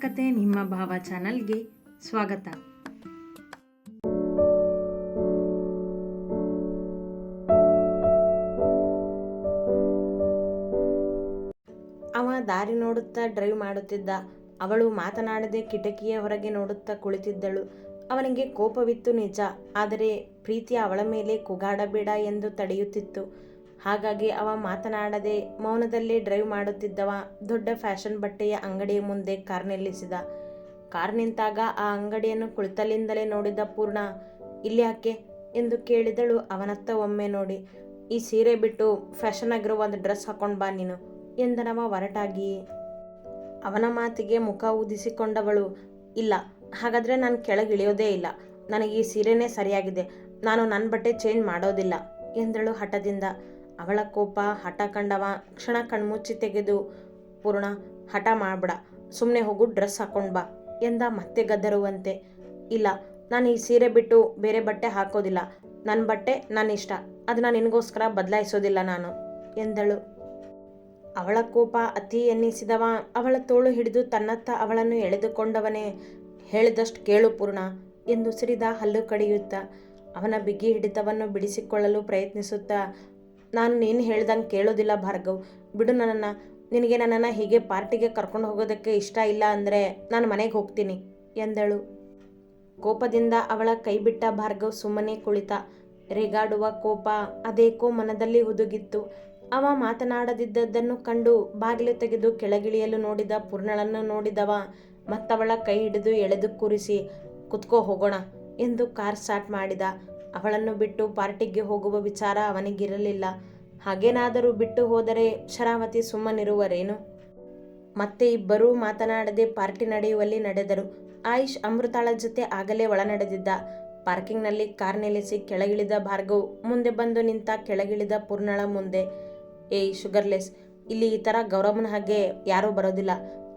ಕತೆ ನಿಮ್ಮ ಭಾವ ಚಾನಲ್ಗೆ ಸ್ವಾಗತ. ಅವ ದಾರಿ ನೋಡುತ್ತಾ, ಡ್ರೈವ್ ಮಾಡುತ್ತಿದ್ದ. ಅವಳು ಮಾತನಾಡದೆ ಕಿಟಕಿಯ ಹೊರಗೆ ನೋಡುತ್ತಾ ಕುಳಿತಿದ್ದಳು. ಅವನಿಗೆ ಕೋಪವಿತ್ತು ನಿಜ. ಆದರೆ ಪ್ರೀತಿ ಅವಳ ಮೇಲೆ ಕುಗಾಡಬೇಡ ಎಂದು ತಡೆಯುತ್ತಿತ್ತು. ಹಾಗಾಗಿ ಅವ ಮಾತನಾಡದೆ ಮೌನದಲ್ಲಿ ಡ್ರೈವ್ ಮಾಡುತ್ತಿದ್ದವ ದೊಡ್ಡ ಫ್ಯಾಷನ್ ಬಟ್ಟೆಯ ಅಂಗಡಿಯ ಮುಂದೆ ಕಾರ್ ನಿಲ್ಲಿಸಿದ. ಕಾರ್ ನಿಂತಾಗ ಆ ಅಂಗಡಿಯನ್ನು ಕುಳಿತಲ್ಲಿಂದಲೇ ನೋಡಿದ ಪೂರ್ಣ, ಇಲ್ಲಿ ಯಾಕೆ? ಎಂದು ಕೇಳಿದಳು ಅವನತ್ತ ಒಮ್ಮೆ ನೋಡಿ, ಈ ಸೀರೆ ಬಿಟ್ಟು ಫ್ಯಾಷನ್ ಆಗಿರೋ ಒಂದು ಡ್ರೆಸ್ ಹಾಕೊಂಡು ಬಾ ನೀನು, ಎಂದನವ ಹೊರಟಾಗಿ ಅವನ ಮಾತಿಗೆ ಮುಖ ಊದಿಸಿಕೊಂಡವಳು, ಇಲ್ಲ, ಹಾಗಾದರೆ ನಾನು ಕೆಳಗೆ ಇಳಿಯೋದೇ ಇಲ್ಲ. ನನಗೆ ಈ ಸೀರೆನೇ ಸರಿಯಾಗಿದೆ. ನಾನು ನನ್ನ ಬಟ್ಟೆ ಚೇಂಜ್ ಮಾಡೋದಿಲ್ಲ, ಎಂದಳು ಹಠದಿಂದ. ಅವಳ ಕೋಪ ಹಠ ಕಂಡವ, ಕ್ಷಣ ಕಣ್ಮುಚ್ಚಿ ತೆಗೆದು, ಪೂರ್ಣ ಹಠ ಮಾಡ್ಬಿಡ ಸುಮ್ಮನೆ ಹೋಗು, ಡ್ರೆಸ್ ಹಾಕೊಂಡು ಬಾ, ಎಂದ ಮತ್ತೆ ಗದ್ದರುವಂತೆ ಇಲ್ಲ, ನಾನು ಈ ಸೀರೆ ಬಿಟ್ಟು ಬೇರೆ ಬಟ್ಟೆ ಹಾಕೋದಿಲ್ಲ. ನನ್ನ ಬಟ್ಟೆ ನನ್ನ ಇಷ್ಟ ಅದನ್ನ ನಿನಗೋಸ್ಕರ ಬದಲಾಯಿಸೋದಿಲ್ಲ ನಾನು, ಎಂದಳು. ಅವಳ ಕೋಪ ಅತಿ ಎನ್ನಿಸಿದವ, ಅವಳ ತೋಳು ಹಿಡಿದು ತನ್ನತ್ತ ಅವಳನ್ನು ಎಳೆದುಕೊಂಡವನೇ, ಹೇಳಿದಷ್ಟು ಕೇಳು ಪೂರ್ಣ, ಎಂದು ಸಿಡಿದ ಹಲ್ಲು ಕಡಿಯುತ್ತಾ, ಅವನ ಬಿಗಿ ಹಿಡಿತವನ್ನು ಬಿಡಿಸಿಕೊಳ್ಳಲು ಪ್ರಯತ್ನಿಸುತ್ತಾ ನಾನು ನೀನು ಹೇಳ್ದಂಗೆ ಕೇಳೋದಿಲ್ಲ ಭಾರ್ಗವ್. ಬಿಡು ನನ್ನನ್ನು. ನಿನಗೆ ನನ್ನನ್ನು ಹೀಗೆ ಪಾರ್ಟಿಗೆ ಕರ್ಕೊಂಡು ಹೋಗೋದಕ್ಕೆ ಇಷ್ಟ ಇಲ್ಲ ಅಂದರೆ ನಾನು ಮನೆಗೆ ಹೋಗ್ತೀನಿ, ಎಂದಳು. ಕೋಪದಿಂದ ಅವಳ ಕೈ ಬಿಟ್ಟ ಭಾರ್ಗವ್ ಸುಮ್ಮನೆ ಕುಳಿತ. ರೇಗಾಡುವ ಕೋಪ ಅದೇಕೋ ಮನದಲ್ಲಿ ಹುದುಗಿತ್ತು. ಅವ ಮಾತನಾಡದಿದ್ದದ್ದನ್ನು ಕಂಡು ಬಾಗಿಲು ತೆಗೆದು ಕೆಳಗಿಳಿಯಲು ನೋಡಿದ ಪೂರ್ಣಳನ್ನು ನೋಡಿದವ ಮತ್ತವಳ ಕೈ ಹಿಡಿದು ಎಳೆದು ಕೂರಿಸಿ, ಕುತ್ಕೋ ಹೋಗೋಣ, ಎಂದು ಕಾರ್ ಸ್ಟಾರ್ಟ್ ಮಾಡಿದ. ಅವಳನ್ನು ಬಿಟ್ಟು ಪಾರ್ಟಿಗೆ ಹೋಗುವ ವಿಚಾರ ಅವನಿಗಿರಲಿಲ್ಲ. ಹಾಗೇನಾದರೂ ಬಿಟ್ಟು ಹೋದರೆ ಶರಾವತಿ ಸುಮ್ಮನಿರುವರೇನು? ಮತ್ತೆ ಇಬ್ಬರೂ ಮಾತನಾಡದೆ ಪಾರ್ಟಿ ನಡೆಯುವಲ್ಲಿ ನಡೆದರು. ಆಯುಷ್ ಅಮೃತಾಳ ಜೊತೆ ಆಗಲೇ ಒಳನಡೆದಿದ್ದ. ಪಾರ್ಕಿಂಗ್ನಲ್ಲಿ ಕಾರ್ ನಿಲ್ಲಿಸಿ ಕೆಳಗಿಳಿದ ಭಾರ್ಗವ್ ಮುಂದೆ ಬಂದು ನಿಂತ ಕೆಳಗಿಳಿದ ಪೂರ್ಣಳ ಮುಂದೆ, ಏಯ್, ಶುಗರ್ಲೆಸ್, ಇಲ್ಲಿ ಈ ಥರ ಗೌರವನ ಹಾಗೆ ಯಾರೂ ಬರೋದಿಲ್ಲ.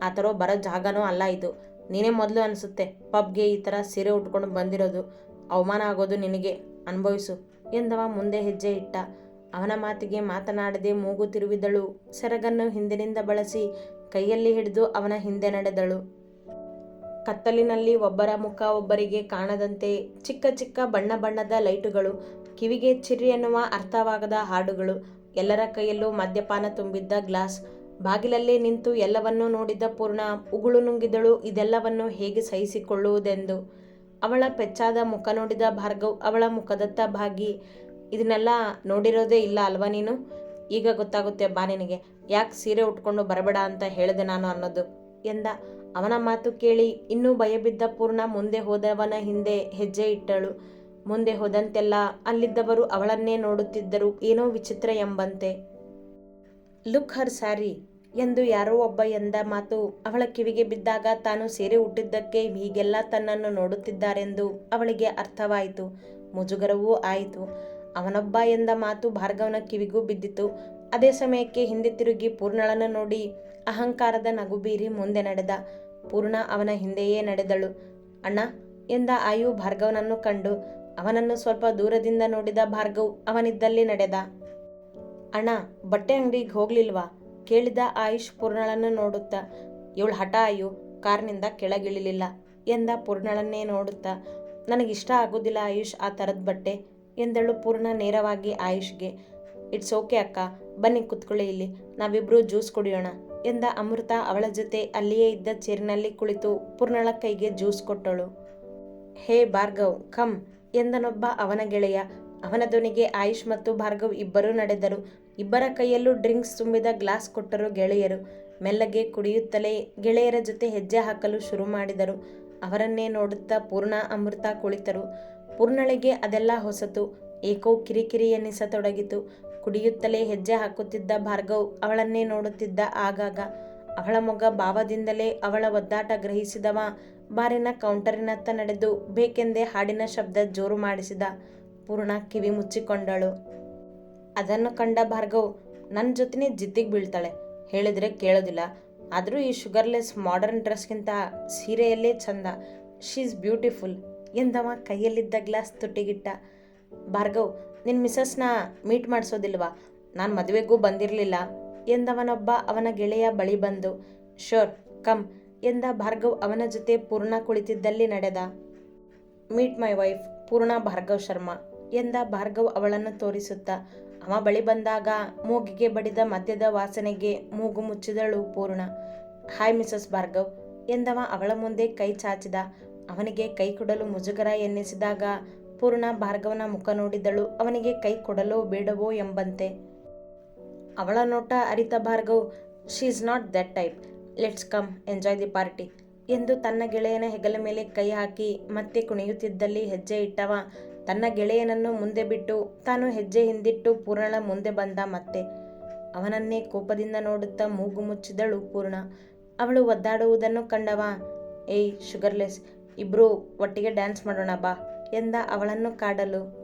ಆ ಥರ ಬರೋ ಜಾಗನೂ ಅಲ್ಲ ಇದು. ನೀನೇ ಮೊದಲು ಅನಿಸುತ್ತೆ, ಪಬ್ಗೆ ಈ ಥರ ಸೀರೆ ಉಟ್ಕೊಂಡು ಬಂದಿರೋದು. ಅವಮಾನ ಆಗೋದು ನಿನಗೆ ಅನುಭವಿಸು ಎಂದವ ಮುಂದೆ ಹೆಜ್ಜೆ ಇಟ್ಟ. ಅವನ ಮಾತಿಗೆ ಮಾತನಾಡದೆ ಮೂಗು ತಿರುವಿದಳು. ಸೆರಗನ್ನು ಹಿಂದಿನಿಂದ ಬಳಸಿ ಕೈಯಲ್ಲಿ ಹಿಡಿದು ಅವನ ಹಿಂದೆ ನಡೆದಳು. ಕತ್ತಲಿನಲ್ಲಿ ಒಬ್ಬರ ಮುಖ ಒಬ್ಬರಿಗೆ ಕಾಣದಂತೆ ಚಿಕ್ಕ ಚಿಕ್ಕ ಬಣ್ಣ ಬಣ್ಣದ ಲೈಟುಗಳು, ಕಿವಿಗೆ ಚಿರ್ರಿ ಎನ್ನುವ ಅರ್ಥವಾಗದ ಹಾಡುಗಳು, ಎಲ್ಲರ ಕೈಯಲ್ಲೂ ಮದ್ಯಪಾನ ತುಂಬಿದ್ದ ಗ್ಲಾಸ್, ಬಾಗಿಲಲ್ಲೇ ನಿಂತು ಎಲ್ಲವನ್ನೂ ನೋಡಿದ ಪೂರ್ಣ ಉಗುಳು ನುಂಗಿದಳು. ಇದೆಲ್ಲವನ್ನು ಹೇಗೆ ಸಹಿಸಿಕೊಳ್ಳುವುದೆಂದು ಅವಳ ಪೆಚ್ಚಾದ ಮುಖ ನೋಡಿದ ಭಾರ್ಗವ್ ಅವಳ ಮುಖದತ್ತ ಭಾಗಿ, ಇದನ್ನೆಲ್ಲ ನೋಡಿರೋದೇ ಇಲ್ಲ ಅಲ್ವಾ ನೀನು? ಈಗ ಗೊತ್ತಾಗುತ್ತೆ ಬಾ ನಿನಗೆ. ಯಾಕೆ ಸೀರೆ ಉಟ್ಕೊಂಡು ಬರಬೇಡ ಅಂತ ಹೇಳಿದೆ ನಾನು ಅನ್ನೋದು? ಎಂದ. ಅವನ ಮಾತು ಕೇಳಿ ಇನ್ನೂ ಭಯಬಿದ್ದ ಪೂರ್ಣ ಮುಂದೆ ಹೋದವನ ಹಿಂದೆ ಹೆಜ್ಜೆ ಇಟ್ಟಳು. ಮುಂದೆ ಹೋದಂತೆಲ್ಲ ಅಲ್ಲಿದ್ದವರು ಅವಳನ್ನೇ ನೋಡುತ್ತಿದ್ದರು. ಏನೋ ವಿಚಿತ್ರ ಎಂಬಂತೆ. Look her sari. ಎಂದು ಯಾರೋ ಒಬ್ಬ ಎಂದ ಮಾತು, ಅವಳ ಕಿವಿಗೆ ಬಿದ್ದಾಗ ತಾನು ಸೇರೆ ಹುಟ್ಟಿದ್ದಕ್ಕೆ ಹೀಗೆಲ್ಲ ತನ್ನನ್ನು ನೋಡುತ್ತಿದ್ದಾರೆಂದು ಅವಳಿಗೆ ಅರ್ಥವಾಯಿತು. ಮುಜುಗರವೂ ಆಯಿತು. ಅವನೊಬ್ಬ ಎಂದ ಮಾತು ಭಾರ್ಗವನ ಕಿವಿಗೂ ಬಿದ್ದಿತು. ಅದೇ ಸಮಯಕ್ಕೆ ಹಿಂದೆ ತಿರುಗಿ ಪೂರ್ಣಳನ್ನು ನೋಡಿ ಅಹಂಕಾರದ ನಗು ಬೀರಿ ಮುಂದೆ ನಡೆದ. ಪೂರ್ಣ ಅವನ ಹಿಂದೆಯೇ ನಡೆದಳು. ಅಣ್ಣ, ಎಂದ ಆಯು ಭಾರ್ಗವನನ್ನು ಕಂಡು, ಅವನನ್ನು ಸ್ವಲ್ಪ ದೂರದಿಂದ ನೋಡಿದ ಭಾರ್ಗವ್ ಅವನಿದ್ದಲ್ಲಿ ನಡೆದ. ಅಣ್ಣ, ಬಟ್ಟೆ ಅಂಗಡಿಗೆ ಹೋಗ್ಲಿಲ್ವಾ? ಕೇಳಿದ ಆಯುಷ್ ಪೂರ್ಣಳನ್ನು ನೋಡುತ್ತಾ, ಇವಳು ಹಠ ಆಯು ಕಾರ್ನಿಂದ ಕೆಳಗಿಳಿಲಿಲ್ಲ ಎಂದ ಪೂರ್ಣಳನ್ನೇ ನೋಡುತ್ತಾ, ನನಗಿಷ್ಟ ಆಗೋದಿಲ್ಲ ಆಯುಷ್ ಆ ಥರದ ಬಟ್ಟೆ ಎಂದಳು ಪೂರ್ಣ ನೇರವಾಗಿ ಆಯುಷ್ಗೆ. ಇಟ್ಸ್ ಓಕೆ ಅಕ್ಕ, ಬನ್ನಿ ಕುತ್ಕೊಳ್ಳಿ ಇಲ್ಲಿ ನಾವಿಬ್ಬರು ಜ್ಯೂಸ್ ಕುಡಿಯೋಣ ಎಂದ ಅಮೃತ ಅವಳ ಜೊತೆ ಅಲ್ಲಿಯೇ ಇದ್ದ ಚೇರಿನಲ್ಲಿ ಕುಳಿತು ಪೂರ್ಣಳ ಕೈಗೆ ಜ್ಯೂಸ್ ಕೊಟ್ಟಳು. ಹೇ ಭಾರ್ಗವ್, ಕಮ್ ಎಂದನೊಬ್ಬ ಅವನ ಗೆಳೆಯ. ಅವನ ಧ್ವನಿಗೆ ಆಯುಷ್ ಮತ್ತು ಭಾರ್ಗವ್ ಇಬ್ಬರೂ ನಡೆದರು. ಇಬ್ಬರ ಕೈಯಲ್ಲೂ ಡ್ರಿಂಕ್ಸ್ ತುಂಬಿದ ಗ್ಲಾಸ್ ಕೊಟ್ಟರು ಗೆಳೆಯರು. ಮೆಲ್ಲಗೆ ಕುಡಿಯುತ್ತಲೇ ಗೆಳೆಯರ ಜೊತೆ ಹೆಜ್ಜೆ ಹಾಕಲು ಶುರು ಮಾಡಿದರು. ಅವರನ್ನೇ ನೋಡುತ್ತಾ ಪೂರ್ಣ ಅಮೃತ ಕುಳಿತರು. ಪೂರ್ಣಳಿಗೆ ಅದೆಲ್ಲ ಹೊಸತು. ಏಕೋ ಕಿರಿಕಿರಿ ಎನ್ನಿಸತೊಡಗಿತು ಕುಡಿಯುತ್ತಲೇ ಹೆಜ್ಜೆ ಹಾಕುತ್ತಿದ್ದ ಭಾರ್ಗವ್ ಅವಳನ್ನೇ ನೋಡುತ್ತಿದ್ದ ಆಗಾಗ. ಅವಳ ಮೊಗ ಭಾವದಿಂದಲೇ ಅವಳ ಒದ್ದಾಟ ಗ್ರಹಿಸಿದವ. ಬಾರಿನ ಕೌಂಟರಿನತ್ತ ನಡೆದು ಬೇಕೆಂದೇ ಹಾಡಿನ ಶಬ್ದ ಜೋರು ಮಾಡಿಸಿದ. ಪೂರ್ಣ ಕಿವಿ ಮುಚ್ಚಿಕೊಂಡಳು. ಅದನ್ನು ಕಂಡ ಭಾರ್ಗವ್ ನನ್ನ ಜೊತೆನೇ ಜಿದ್ದಿಗೆ ಬೀಳ್ತಾಳೆ. ಹೇಳಿದ್ರೆ ಕೇಳೋದಿಲ್ಲ. ಆದರೂ ಈ ಶುಗರ್ಲೆಸ್ ಮಾಡರ್ನ್ ಡ್ರೆಸ್ಗಿಂತ ಸೀರೆಯಲ್ಲೇ ಚಂದ. ಶೀಸ್ ಬ್ಯೂಟಿಫುಲ್ ಎಂದವ ಕೈಯಲ್ಲಿದ್ದ ಗ್ಲಾಸ್ ತುಟ್ಟಿಗಿಟ್ಟ. ಭಾರ್ಗವ್ ನಿನ್ನ ಮಿಸಸ್ನ ಮೀಟ್ ಮಾಡಿಸೋದಿಲ್ವಾ? ನಾನು ಮದುವೆಗೂ ಬಂದಿರಲಿಲ್ಲ ಎಂದವನೊಬ್ಬ ಅವನ ಗೆಳೆಯ ಬಳಿ ಬಂದು ಶೋರ್ ಕಮ್ ಎಂದ ಭಾರ್ಗವ್ ಅವನ ಜೊತೆ ಪೂರ್ಣ ಕುಳಿತಿದ್ದಲ್ಲಿ ನಡೆದ. ಮೀಟ್ ಮೈ ವೈಫ್ ಪೂರ್ಣ ಭಾರ್ಗವ್ ಶರ್ಮಾ, ಎಂದ ಭಾರ್ಗವ್ ಅವಳನ್ನು ತೋರಿಸುತ್ತಾ. ಅವ ಬಳಿ ಬಂದಾಗ ಮೂಗಿಗೆ ಬಡಿದ ಮದ್ಯದ ವಾಸನೆಗೆ ಮೂಗು ಮುಚ್ಚಿದಳು ಪೂರ್ಣ. ಹಾಯ್ ಮಿಸಸ್ ಭಾರ್ಗವ್, ಎಂದವ ಅವಳ ಮುಂದೆ ಕೈ ಚಾಚಿದ. ಅವನಿಗೆ ಕೈ ಕೊಡಲು ಮುಜುಗರ ಎನ್ನಿಸಿದಾಗ ಪೂರ್ಣ ಭಾರ್ಗವನ ಮುಖ ನೋಡಿದಳು. ಅವನಿಗೆ ಕೈ ಕೊಡಲೋ ಬೇಡವೋ ಎಂಬಂತೆ. ಅವಳ ನೋಟ ಅರಿತ Bhargav she is not that type let's come enjoy the party ಎಂದು ತನ್ನ ಗೆಳೆಯನ ಹೆಗಲ ಮೇಲೆ ಕೈ ಹಾಕಿ ಮತ್ತೆ ಕುಣಿಯುತ್ತಿದ್ದಲ್ಲಿ ಹೆಜ್ಜೆ ಇಟ್ಟವ ತನ್ನ ಗೆಳೆಯನನ್ನು ಮುಂದೆ ಬಿಟ್ಟು ತಾನು ಹೆಜ್ಜೆ ಹಿಂದಿಟ್ಟು ಪೂರ್ಣಳ ಮುಂದೆ ಬಂದ ಮತ್ತೆ. ಅವನನ್ನೇ ಕೋಪದಿಂದ ನೋಡುತ್ತಾ ಮೂಗು ಮುಚ್ಚಿದಳು ಪೂರ್ಣ. ಅವಳು ಒದ್ದಾಡುವುದನ್ನು ಕಂಡವ, ಏಯ್, ಶುಗರ್ಲೆಸ್, ಇಬ್ರು ಒಟ್ಟಿಗೆ ಡ್ಯಾನ್ಸ್ ಮಾಡೋಣ ಬಾ ಎಂದ ಅವಳನ್ನು ಕಾಡಲು.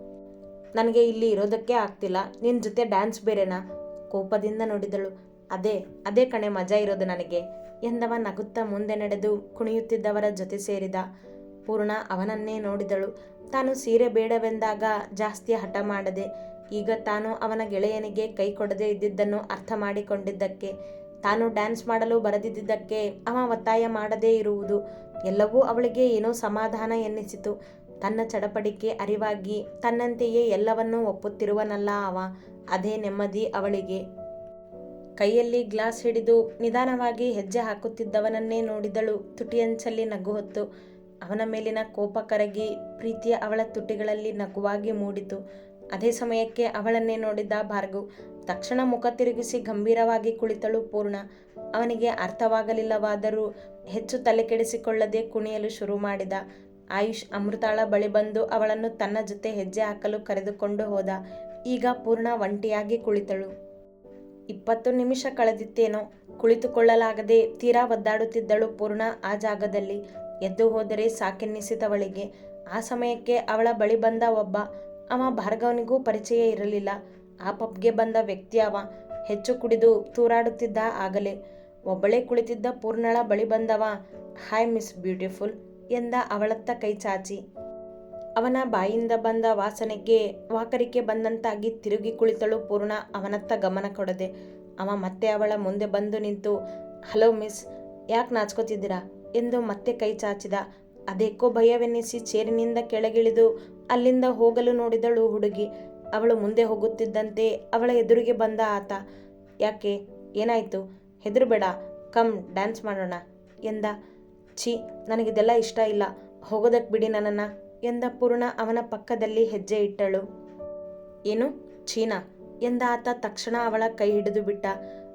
ನನಗೆ ಇಲ್ಲಿ ಇರೋದಕ್ಕೆ ಆಗ್ತಿಲ್ಲ ನಿನ್ನ ಜೊತೆ ಡ್ಯಾನ್ಸ್ ಬೇರೆನಾ? ಕೋಪದಿಂದ ನೋಡಿದಳು. ಅದೇ ಅದೇ ಕಣೆ, ಮಜಾ ಇರೋದು ನನಗೆ ಎಂದವ ನಗುತ್ತಾ ಮುಂದೆ ನಡೆದು ಕುಣಿಯುತ್ತಿದ್ದವರ ಜೊತೆ ಸೇರಿದ. ಪೂರ್ಣ ಅವನನ್ನೇ ನೋಡಿದಳು. ತಾನು ಸೀರೆ ಬೇಡವೆಂದಾಗ ಜಾಸ್ತಿ ಹಠ ಮಾಡದೆ, ಈಗ ತಾನು ಅವನ ಗೆಳೆಯನಿಗೆ ಕೈ ಕೊಡದೇ ಇದ್ದಿದ್ದನ್ನು ಅರ್ಥ ಮಾಡಿಕೊಂಡಿದ್ದಕ್ಕೆ, ತಾನು ಡ್ಯಾನ್ಸ್ ಮಾಡಲು ಬರದಿದ್ದಕ್ಕೆ ಅವ ಒತ್ತಾಯ ಮಾಡದೇ ಇರುವುದು, ಎಲ್ಲವೂ ಅವಳಿಗೆ ಏನೋ ಸಮಾಧಾನ ಎನ್ನಿಸಿತು. ತನ್ನ ಚಡಪಡಿಕೆ ಅರಿವಾಗಿ ತನ್ನಂತೆಯೇ ಎಲ್ಲವನ್ನೂ ಒಪ್ಪುತ್ತಿರುವನಲ್ಲ ಅವ, ಅದೇ ನೆಮ್ಮದಿ ಅವಳಿಗೆ. ಕೈಯಲ್ಲಿ ಗ್ಲಾಸ್ ಹಿಡಿದು ನಿಧಾನವಾಗಿ ಹೆಜ್ಜೆ ಹಾಕುತ್ತಿದ್ದವನನ್ನೇ ನೋಡಿದಳು. ತುಟಿಯಂಚಲ್ಲಿ ನಗು ಹೊತ್ತು ಅವನ ಮೇಲಿನ ಕೋಪ ಕರಗಿ ಪ್ರೀತಿಯ ಅವಳ ತುಟಿಗಳಲ್ಲಿ ನಗುವಾಗಿ ಮೂಡಿತು. ಅದೇ ಸಮಯಕ್ಕೆ ಅವಳನ್ನೇ ನೋಡಿದ್ದ ಭಾರ್ಗು ತಕ್ಷಣ ಮುಖ ತಿರುಗಿಸಿ ಗಂಭೀರವಾಗಿ ಕುಳಿತಳು ಪೂರ್ಣ. ಅವನಿಗೆ ಅರ್ಥವಾಗಲಿಲ್ಲವಾದರೂ ಹೆಚ್ಚು ತಲೆಕೆಡಿಸಿಕೊಳ್ಳದೆ ಕುಣಿಯಲು ಶುರು ಮಾಡಿದ. ಆಯುಷ್ ಅಮೃತಾಳ ಬಳಿ ಬಂದು ಅವಳನ್ನು ತನ್ನ ಜೊತೆ ಹೆಜ್ಜೆ ಹಾಕಲು ಕರೆದುಕೊಂಡು ಹೋದ. ಈಗ ಪೂರ್ಣ ಒಂಟಿಯಾಗಿ ಕುಳಿತಳು. ಇಪ್ಪತ್ತು ನಿಮಿಷ ಕಳೆದಿತ್ತೇನೋ. ಕುಳಿತುಕೊಳ್ಳಲಾಗದೆ ತೀರಾ ಒದ್ದಾಡುತ್ತಿದ್ದಳು ಪೂರ್ಣ ಆ ಜಾಗದಲ್ಲಿ. ಎದ್ದು ಹೋದರೆ ಸಾಕೆನ್ನಿಸಿದವಳಿಗೆ. ಆ ಸಮಯಕ್ಕೆ ಅವಳ ಬಳಿ ಬಂದ ಒಬ್ಬ. ಅವ ಭಾರ್ಗವನಿಗೂ ಪರಿಚಯ ಇರಲಿಲ್ಲ. ಆ ಪಬ್ಗೆ ಬಂದ ವ್ಯಕ್ತಿ ಅವ. ಹೆಚ್ಚು ಕುಡಿದು ತೂರಾಡುತ್ತಿದ್ದ ಆಗಲೇ. ಒಬ್ಬಳೇ ಕುಳಿತಿದ್ದ ಪೂರ್ಣಳ ಬಳಿ ಬಂದವ. ಹಾಯ್ ಮಿಸ್ ಬ್ಯೂಟಿಫುಲ್ ಎಂದ ಅವಳತ್ತ ಕೈ ಚಾಚಿ. ಅವನ ಬಾಯಿಂದ ಬಂದ ವಾಸನೆಗೆ, ವಾಕರಿಕೆ ಬಂದಂತಾಗಿ ತಿರುಗಿ ಕುಳಿತಳು ಪೂರ್ಣ ಅವನತ್ತ ಗಮನ ಕೊಡದೆ. ಅವ ಮತ್ತೆ ಅವಳ ಮುಂದೆ ಬಂದು ನಿಂತು, ಹಲೋ ಮಿಸ್, ಯಾಕೆ ನಾಚ್ಕೋತಿದ್ದೀರಾ? ಎಂದು ಮತ್ತೆ ಕೈ ಚಾಚಿದ. ಅದೇಕೋ ಭಯವೆನ್ನಿಸಿ ಚೇರಿನಿಂದ ಕೆಳಗಿಳಿದು ಅಲ್ಲಿಂದ ಹೋಗಲು ನೋಡಿದಳು ಹುಡುಗಿ. ಅವಳು ಮುಂದೆ ಹೋಗುತ್ತಿದ್ದಂತೆ ಅವಳ ಎದುರಿಗೆ ಬಂದ ಆತ. ಯಾಕೆ? ಏನಾಯಿತು? ಹೆದರಬೇಡ. ಕಮ್, ಡ್ಯಾನ್ಸ್ ಮಾಡೋಣ ಎಂದ. ಛೀ, ನನಗಿದೆಲ್ಲ ಇಷ್ಟ ಇಲ್ಲ. ಹೋಗೋದಕ್ಕೆ ಬಿಡಿ ನನ್ನನ್ನು ಎಂದ ಪೂರ್ಣ ಅವನ ಪಕ್ಕದಲ್ಲಿ ಹೆಜ್ಜೆ ಇಟ್ಟಳು. ಏನು? ಚೀನಾ ಎಂದ ಆತ ತಕ್ಷಣ ಅವಳ ಕೈ ಹಿಡಿದು ಬಿಟ್ಟ.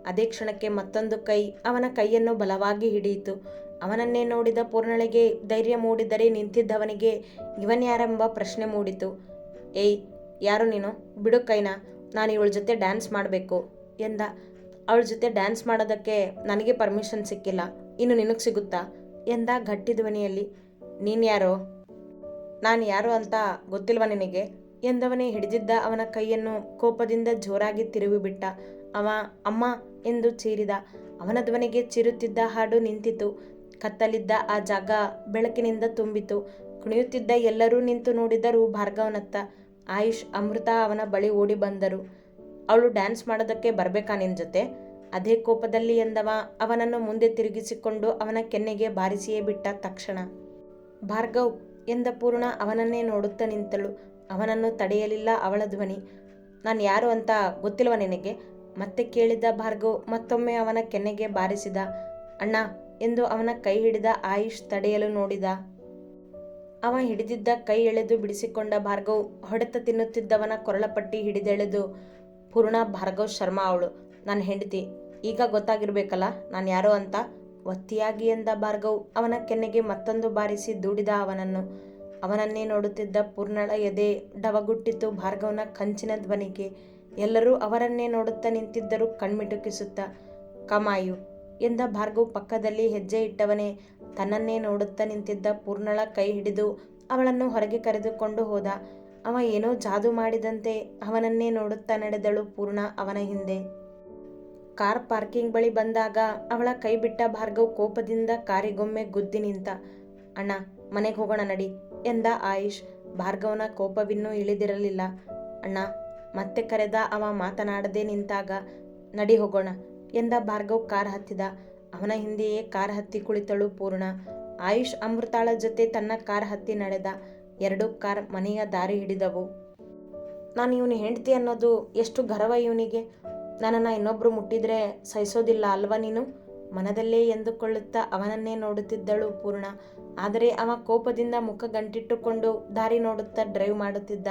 ಅದೇ ಕ್ಷಣಕ್ಕೆ ಮತ್ತೊಂದು ಕೈ ಅವನ ಕೈಯನ್ನು ಬಲವಾಗಿ ಹಿಡಿಯಿತು. ಅವನನ್ನೇ ನೋಡಿದ ಪೂರ್ಣಳಿಗೆ ಧೈರ್ಯ ಮೂಡಿದರೆ ನಿಂತಿದ್ದವನಿಗೆ ಇವನ್ಯಾರೆಂಬ ಪ್ರಶ್ನೆ ಮೂಡಿತು. ಏಯ್, ಯಾರು ನೀನು? ಬಿಡು ಕೈನಾ, ನಾನು ಇವಳ ಜೊತೆ ಡ್ಯಾನ್ಸ್ ಮಾಡಬೇಕು ಎಂದ. ಅವಳ ಜೊತೆ ಡ್ಯಾನ್ಸ್ ಮಾಡೋದಕ್ಕೆ ನನಗೆ ಪರ್ಮಿಷನ್ ಸಿಕ್ಕಿಲ್ಲ, ಇನ್ನು ನಿನಗೆ ಸಿಗುತ್ತಾ ಎಂದ ಗಟ್ಟಿ ಧ್ವನಿಯಲ್ಲಿ ನೀನು ಯಾರೋ ನಾನು ಯಾರು ಅಂತ ಗೊತ್ತಿಲ್ವ ನಿನಗೆ ಎಂದವನೇ ಹಿಡಿದಿದ್ದ ಅವನ ಕೈಯನ್ನು ಕೋಪದಿಂದ ಜೋರಾಗಿ ತಿರುವಿಬಿಟ್ಟ. ಅವ, ಅಮ್ಮ ಎಂದು ಚೀರಿದ. ಅವನ ಧ್ವನಿಗೆ ಚಿರುತ್ತಿದ್ದ ಹಾಡು ನಿಂತಿತು. ಕತ್ತಲಿದ್ದ ಆ ಜಾಗ ಬೆಳಕಿನಿಂದ ತುಂಬಿತು. ಕುಣಿಯುತ್ತಿದ್ದ ಎಲ್ಲರೂ ನಿಂತು ನೋಡಿದರು ಭಾರ್ಗವನತ್ತ. ಆಯುಷ್, ಅಮೃತ ಅವನ ಬಳಿ ಓಡಿ ಬಂದರು. ಅವಳು ಡ್ಯಾನ್ಸ್ ಮಾಡೋದಕ್ಕೆ ಬರಬೇಕಾ ನಿನ್ನ ಜೊತೆ? ಅದೇ ಕೋಪದಲ್ಲಿ ಎಂದವ, ಅವನನ್ನು ಮುಂದೆ ತಿರುಗಿಸಿಕೊಂಡು ಅವನ ಕೆನ್ನೆಗೆ ಬಾರಿಸಿಯೇ ಬಿಟ್ಟ ತಕ್ಷಣ. ಭಾರ್ಗವ್ ಎಂದ ಪೂರ್ಣ ಅವನನ್ನೇ ನೋಡುತ್ತಾ ನಿಂತಳು. ಅವನನ್ನು ತಡೆಯಲಿಲ್ಲ ಅವಳ ಧ್ವನಿ. ನಾನು ಯಾರು ಅಂತ ಗೊತ್ತಿಲ್ವ ನಿನಗೆ? ಮತ್ತೆ ಕೇಳಿದ ಭಾರ್ಗವ್ ಮತ್ತೊಮ್ಮೆ ಅವನ ಕೆನ್ನೆಗೆ ಬಾರಿಸಿದ, ಅಣ್ಣ ಎಂದು ಅವನ ಕೈ ಹಿಡಿದ ಆಯುಷ್ ತಡೆಯಲು ನೋಡಿದ. ಅವ ಹಿಡಿದಿದ್ದ ಕೈ ಎಳೆದು ಬಿಡಿಸಿಕೊಂಡ ಭಾರ್ಗವ್ ಹೊಡೆತ ತಿನ್ನುತ್ತಿದ್ದವನ ಕೊರಳಪಟ್ಟಿ ಹಿಡಿದೆಳೆದು, ಪೂರ್ಣ ಭಾರ್ಗವ್ ಶರ್ಮಾ ಅವಳು. ನನ್ನ ಹೆಂಡತಿ. ಈಗ ಗೊತ್ತಾಗಿರ್ಬೇಕಲ್ಲ, ನಾನು ಯಾರೋ ಅಂತ? ಒತ್ತಿಯಾಗಿ ಎಂದ ಭಾರ್ಗವ್ ಅವನ ಕೆನ್ನೆಗೆ ಮತ್ತೊಂದು ಬಾರಿಸಿ ದೂಡಿದ ಅವನನ್ನು. ಅವನನ್ನೇ ನೋಡುತ್ತಿದ್ದ ಪೂರ್ಣಳ ಎದೆ ಡವಗುಟ್ಟಿತು ಭಾರ್ಗವನ ಕಂಚಿನ ಧ್ವನಿಗೆ. ಎಲ್ಲರೂ ಅವರನ್ನೇ ನೋಡುತ್ತಾ ನಿಂತಿದ್ದರು ಕಣ್ಮಿಟುಕಿಸುತ್ತಾ, ಕಮಾಯು. ಎಂದ ಭಾರ್ಗವ್ ಪಕ್ಕದಲ್ಲಿ ಹೆಜ್ಜೆ ಇಟ್ಟವನೇ. ತನ್ನನ್ನೇ ನೋಡುತ್ತಾ ನಿಂತಿದ್ದ ಪೂರ್ಣಳ ಕೈ ಹಿಡಿದು ಅವಳನ್ನು ಹೊರಗೆ ಕರೆದುಕೊಂಡು ಹೋದ. ಅವ ಏನೋ ಜಾದು ಮಾಡಿದಂತೆ ಅವನನ್ನೇ ನೋಡುತ್ತಾ ನಡೆದಳು ಪೂರ್ಣ ಅವನ ಹಿಂದೆ. ಕಾರ್ ಪಾರ್ಕಿಂಗ್ ಬಳಿ ಬಂದಾಗ ಅವಳ ಕೈ ಬಿಟ್ಟ ಭಾರ್ಗವ್ ಕೋಪದಿಂದ ಕಾರಿಗೊಮ್ಮೆ ಗುದ್ದಿ ನಿಂತ. ಅಣ್ಣ, ಮನೆಗೆ ಹೋಗೋಣ ನಡಿ ಎಂದ ಆಯುಷ್. ಭಾರ್ಗವನ ಕೋಪವಿನ್ನೂ ಇಳಿದಿರಲಿಲ್ಲ. ಅಣ್ಣ, ಮತ್ತೆ ಕರೆದ ಅವ ಮಾತನಾಡದೆ ನಿಂತಾಗ ನಡಿ ಹೋಗೋಣ. ಎಂದ ಭಾರ್ಗವ್ ಕಾರ್ ಹತ್ತಿದ. ಅವನ ಹಿಂದೆಯೇ ಕಾರ್ ಹತ್ತಿ ಕುಳಿತಳು ಪೂರ್ಣ. ಆಯುಷ್ ಅಮೃತಾಳ ಜೊತೆ ತನ್ನ ಕಾರ್ ಹತ್ತಿ ನಡೆದ. ಎರಡು ಕಾರ್ ಮನೆಯ ದಾರಿ ಹಿಡಿದವು. ನಾನು ಇವನು ಹೆಂಡತಿ ಅನ್ನೋದು ಎಷ್ಟು ಗರ್ವ ಇವನಿಗೆ. ನನ್ನನ್ನು ಇನ್ನೊಬ್ಬರು ಮುಟ್ಟಿದ್ರೆ ಸಹಿಸೋದಿಲ್ಲ ಅಲ್ವಾ ನೀನು? ಮನದಲ್ಲೇ ಎಂದುಕೊಳ್ಳುತ್ತಾ ಅವನನ್ನೇ ನೋಡುತ್ತಿದ್ದಳು ಪೂರ್ಣ. ಆದರೆ ಅವ ಕೋಪದಿಂದ ಮುಖ ಗಂಟಿಟ್ಟುಕೊಂಡು ದಾರಿ ನೋಡುತ್ತಾ ಡ್ರೈವ್ ಮಾಡುತ್ತಿದ್ದ.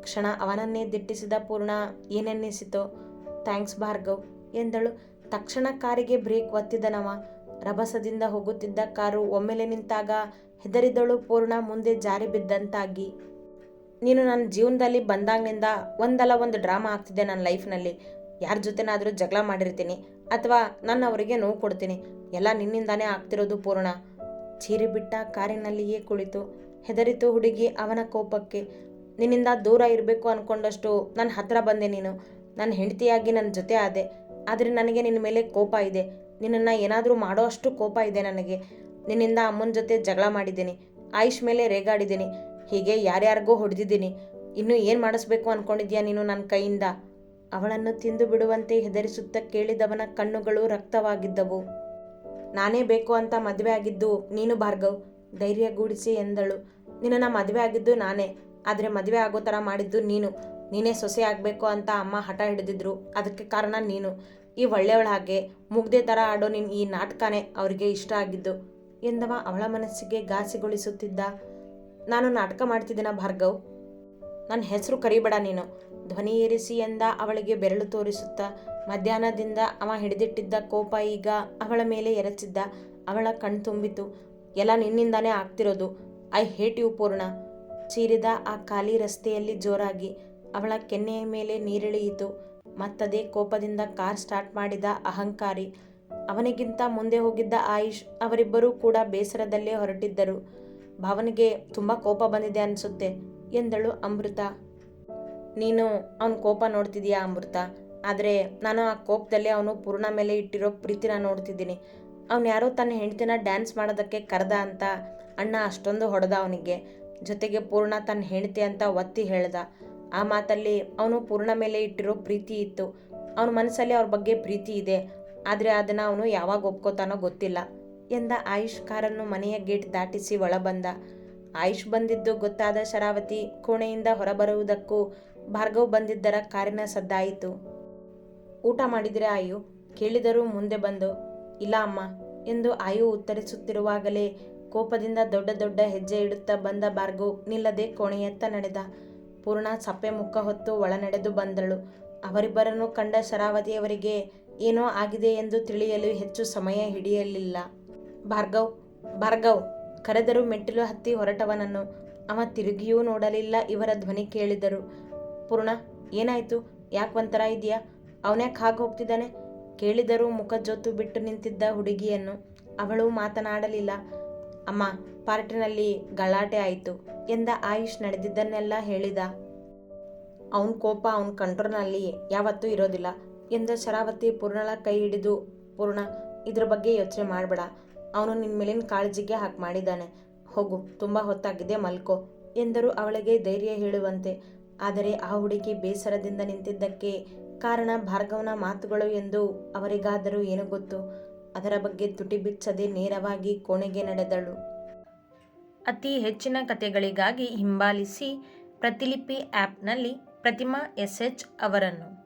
ಕ್ಷಣ ಅವನನ್ನೇ ದಿಟ್ಟಿಸಿದ ಪೂರ್ಣ ಏನೆನ್ನಿಸಿತೋ. ಥ್ಯಾಂಕ್ಸ್ ಭಾರ್ಗವ್. ಎಂದಳು. ತಕ್ಷಣ ಕಾರಿಗೆ ಬ್ರೇಕ್ ಒತ್ತಿದನವ. ರಭಸದಿಂದ ಹೋಗುತ್ತಿದ್ದ ಕಾರು ಒಮ್ಮೆಲೆ ನಿಂತಾಗ ಹೆದರಿದಳು ಪೂರ್ಣ ಮುಂದೆ ಜಾರಿ ಬಿದ್ದಂತಾಗಿ. ನೀನು ನನ್ನ ಜೀವನದಲ್ಲಿ ಬಂದಾಗಿನಿಂದ ಒಂದಲ್ಲ ಒಂದು ಡ್ರಾಮಾ ಆಗ್ತಿದೆ ನನ್ನ ಲೈಫ್ನಲ್ಲಿ. ಯಾರ ಜೊತೆನಾದರೂ ಜಗಳ ಮಾಡಿರ್ತೀನಿ ಅಥವಾ ನಾನು ಅವರಿಗೆ ನೋವು ಕೊಡ್ತೀನಿ. ಎಲ್ಲ ನಿನ್ನಿಂದಾನೇ ಆಗ್ತಿರೋದು ಪೂರ್ಣ. ಚೀರಿ ಬಿಟ್ಟ ಕಾರಿನಲ್ಲಿಯೇ ಕುಳಿತು. ಹೆದರಿತು ಹುಡುಗಿ ಅವನ ಕೋಪಕ್ಕೆ. ನಿನ್ನಿಂದ ದೂರ ಇರಬೇಕು ಅಂದ್ಕೊಂಡಷ್ಟು ನನ್ನ ಹತ್ರ ಬಂದೆ ನೀನು. ನನ್ನ ಹೆಂಡತಿಯಾಗಿ ನನ್ನ ಜೊತೆ ಆದೆ. ಆದರೆ ನನಗೆ ನಿನ್ನ ಮೇಲೆ ಕೋಪ ಇದೆ. ನಿನ್ನನ್ನು ಏನಾದರೂ ಮಾಡೋ ಅಷ್ಟು ಕೋಪ ಇದೆ ನನಗೆ. ನಿನ್ನಿಂದ ಅಮ್ಮನ ಜೊತೆ ಜಗಳ ಮಾಡಿದ್ದೀನಿ. ಆಯುಷ್ ಮೇಲೆ ರೇಗಾಡಿದ್ದೀನಿ. ಹೀಗೆ ಯಾರ್ಯಾರಿಗೋ ಹೊಡೆದಿದ್ದೀನಿ. ಇನ್ನೂ ಏನು ಮಾಡಿಸ್ಬೇಕು ಅಂದ್ಕೊಂಡಿದ್ಯಾ ನೀನು ನನ್ನ ಕೈಯಿಂದ? ಅವಳನ್ನು ತಿಂದು ಬಿಡುವಂತೆ ಹೆದರಿಸುತ್ತ ಕೇಳಿದವನ ಕಣ್ಣುಗಳು ರಕ್ತವಾಗಿದ್ದವು. ನಾನೇ ಬೇಕು ಅಂತ ಮದುವೆ ಆಗಿದ್ದು ನೀನು ಭಾರ್ಗವ್. ಧೈರ್ಯಗೂಡಿಸಿ ಎಂದಳು. ನಿನ್ನನ್ನು ಮದುವೆ ಆಗಿದ್ದು ನಾನೇ. ಆದರೆ ಮದುವೆ ಆಗೋ ಥರ ಮಾಡಿದ್ದು ನೀನು. ನೀನೇ ಸೊಸೆ ಆಗಬೇಕು ಅಂತ ಅಮ್ಮ ಹಠ ಹಿಡಿದಿದ್ರು. ಅದಕ್ಕೆ ಕಾರಣ ನೀನು. ಈ ಒಳ್ಳೆಯವಳ ಹಾಗೆ ಮುಗ್ದೆ ಥರ ಆಡೋ ನಿನ್ನ ಈ ನಾಟಕನೇ ಅವರಿಗೆ ಇಷ್ಟ ಆಗಿದ್ದು. ಎಂದವ ಅವಳ ಮನಸ್ಸಿಗೆ ಘಾಸಿಗೊಳಿಸುತ್ತಿದ್ದ. ನಾನು ನಾಟಕ ಮಾಡ್ತಿದ್ದೀನ ಭಾರ್ಗವ್? ನನ್ನ ಹೆಸರು ಕರಿಬೇಡ ನೀನು. ಧ್ವನಿ ಏರಿಸಿ ಎಂದ ಅವಳಿಗೆ ಬೆರಳು ತೋರಿಸುತ್ತಾ. ಮಧ್ಯಾಹ್ನದಿಂದ ಅವ ಹಿಡಿದಿಟ್ಟಿದ್ದ ಕೋಪ ಈಗ ಅವಳ ಮೇಲೆ ಎರಚಿದ್ದ. ಅವಳ ಕಣ್ ತುಂಬಿತು ಎಲ್ಲ ನಿನ್ನಿಂದಾನೇ ಆಗ್ತಿರೋದು. ಐ ಹೇಟ್ ಯು ಪೂರ್ಣ. ಚೀರಿದ ಆ ಖಾಲಿ ರಸ್ತೆಯಲ್ಲಿ ಜೋರಾಗಿ. ಅವಳ ಕೆನ್ನೆಯ ಮೇಲೆ ನೀರಿಳಿಯಿತು. ಮತ್ತದೇ ಕೋಪದಿಂದ ಕಾರ್ ಸ್ಟಾರ್ಟ್ ಮಾಡಿದ ಅಹಂಕಾರಿ, ಅವನಿಗಿಂತ ಮುಂದೆ ಹೋಗಿದ್ದ ಆಯುಷ್ ಅವರಿಬ್ಬರೂ ಕೂಡ ಬೇಸರದಲ್ಲೇ ಹೊರಟಿದ್ದರು. ಭಾವನಿಗೆ ತುಂಬ ಕೋಪ ಬಂದಿದೆ ಅನಿಸುತ್ತೆ ಎಂದಳು ಅಮೃತ. ನೀನು ಅವನ ಕೋಪ ನೋಡ್ತಿದೀಯಾ ಅಮೃತ? ಆದರೆ ನಾನು ಆ ಕೋಪದಲ್ಲಿ ಅವನು ಪೂರ್ಣ ಮೇಲೆ ಇಟ್ಟಿರೋ ಪ್ರೀತಿನ ನೋಡ್ತಿದ್ದೀನಿ. ಅವನು ಯಾರೋ ತನ್ನ ಹೆಂಡತಿನ ಡ್ಯಾನ್ಸ್ ಮಾಡೋದಕ್ಕೆ ಕರೆದ ಅಂತ ಅಣ್ಣ ಅಷ್ಟೊಂದು ಹೊಡೆದ ಅವನಿಗೆ. ಜೊತೆಗೆ ಪೂರ್ಣ ತನ್ನ ಹೆಂಡತಿ ಅಂತ ಒತ್ತಿ ಹೇಳ್ದ. ಆ ಮಾತಲ್ಲಿ ಅವನು ಪೂರ್ಣ ಮೇಲೆ ಇಟ್ಟಿರೋ ಪ್ರೀತಿ ಇತ್ತು. ಅವನ ಮನಸ್ಸಲ್ಲಿ ಅವ್ರ ಬಗ್ಗೆ ಪ್ರೀತಿ ಇದೆ. ಆದರೆ ಅದನ್ನು ಅವನು ಯಾವಾಗ ಒಪ್ಕೋತಾನೋ ಗೊತ್ತಿಲ್ಲ. ಎಂದ ಆಯುಷ್ ಕಾರನ್ನು ಮನೆಯ ಗೇಟ್ ದಾಟಿಸಿ ಒಳ ಬಂದ ಆಯುಷ್ ಬಂದಿದ್ದು ಗೊತ್ತಾದ ಶರಾವತಿ ಕೋಣೆಯಿಂದ ಹೊರಬರುವುದಕ್ಕೂ ಭಾರ್ಗವ್ ಬಂದಿದ್ದರ ಕಾರಿನ ಸದ್ದಾಯಿತು. ಊಟ ಮಾಡಿದರೆ ಆಯು, ಕೇಳಿದರೂ ಮುಂದೆ ಬಂದು, ಇಲ್ಲ ಅಮ್ಮ, ಎಂದು ಆಯು ಉತ್ತರಿಸುತ್ತಿರುವಾಗಲೇ ಕೋಪದಿಂದ ದೊಡ್ಡ ದೊಡ್ಡ ಹೆಜ್ಜೆ ಇಡುತ್ತಾ ಬಂದ ಭಾರ್ಗವ್ ನಿಲ್ಲದೆ ಕೋಣೆಯತ್ತ ನಡೆದ. ಪೂರ್ಣ ಸಪ್ಪೆ ಮುಖ ಹೊತ್ತು ಒಳನಡೆದು ಬಂದಳು. ಅವರಿಬ್ಬರನ್ನು ಕಂಡ ಶರಾವತಿಯವರಿಗೆ ಏನೋ ಆಗಿದೆ ಎಂದು ತಿಳಿಯಲು ಹೆಚ್ಚು ಸಮಯ ಹಿಡಿಯಲಿಲ್ಲ. ಭಾರ್ಗವ್ ಭಾರ್ಗವ್, ಕರೆದರು ಮೆಟ್ಟಿಲು ಹತ್ತಿ ಹೊರಟವನನ್ನು. ಅವ ತಿರುಗಿಯೂ ನೋಡಲಿಲ್ಲ, ಇವರ ಧ್ವನಿ ಕೇಳಿದರು. ಪೂರ್ಣ, ಏನಾಯ್ತು? ಯಾಕೆ ಒಂಥರ ಇದೆಯಾ? ಅವನ್ಯಾಕೆ ಹಾಗೆ ಹೋಗ್ತಿದ್ದಾನೆ? ಕೇಳಿದರು ಮುಖ ಜೊತ್ತು ಬಿಟ್ಟು ನಿಂತಿದ್ದ ಹುಡುಗಿಯನ್ನು. ಅವಳು ಮಾತನಾಡಲಿಲ್ಲ. ಅಮ್ಮ, ಪಾರ್ಟಿನಲ್ಲಿ ಗಲಾಟೆ ಆಯಿತು ಎಂದ ಆಯುಷ್ ನಡೆದಿದ್ದನ್ನೆಲ್ಲ ಹೇಳಿದ. ಅವನ ಕೋಪ ಅವನ ಕಂಟ್ರೋಲ್ನಲ್ಲಿ ಯಾವತ್ತೂ ಇರೋದಿಲ್ಲ ಎಂದ ಶರಾವತಿ ಪೂರ್ಣಳ ಕೈ ಹಿಡಿದು, ಪೂರ್ಣ, ಇದ್ರ ಬಗ್ಗೆ ಯೋಚನೆ ಮಾಡಬೇಡ. ಅವನು ನಿನ್ನ ಮೇಲಿನ ಕಾಳಜಿಗೆ ಹಾಕಿ ಮಾಡಿದ್ದಾನೆ. ಹೋಗು, ತುಂಬ ಹೊತ್ತಾಗಿದೆ ಮಲ್ಕೋ ಎಂದರು ಅವಳಿಗೆ ಧೈರ್ಯ ಹೇಳುವಂತೆ. ಆದರೆ ಆ ಹುಡುಗಿ ಬೇಸರದಿಂದ ನಿಂತಿದ್ದಕ್ಕೆ ಕಾರಣ ಭಾರ್ಗವನ ಮಾತುಗಳು ಎಂದು ಅವರಿಗಾದರೂ ಏನು ಗೊತ್ತು? ಅದರ ಬಗ್ಗೆ ತುಟಿ ಬಿಚ್ಚದೆ ನೇರವಾಗಿ ಕೋಣೆಗೆ ನಡೆದಳು. ಅತಿ ಹೆಚ್ಚಿನ ಕಥೆಗಳಿಗಾಗಿ ಹಿಂಬಾಲಿಸಿ ಪ್ರತಿಲಿಪಿ ಆ್ಯಪ್ನಲ್ಲಿ ಪ್ರತಿಮಾ ಎಸ್ ಎಚ್ ಅವರನ್ನು.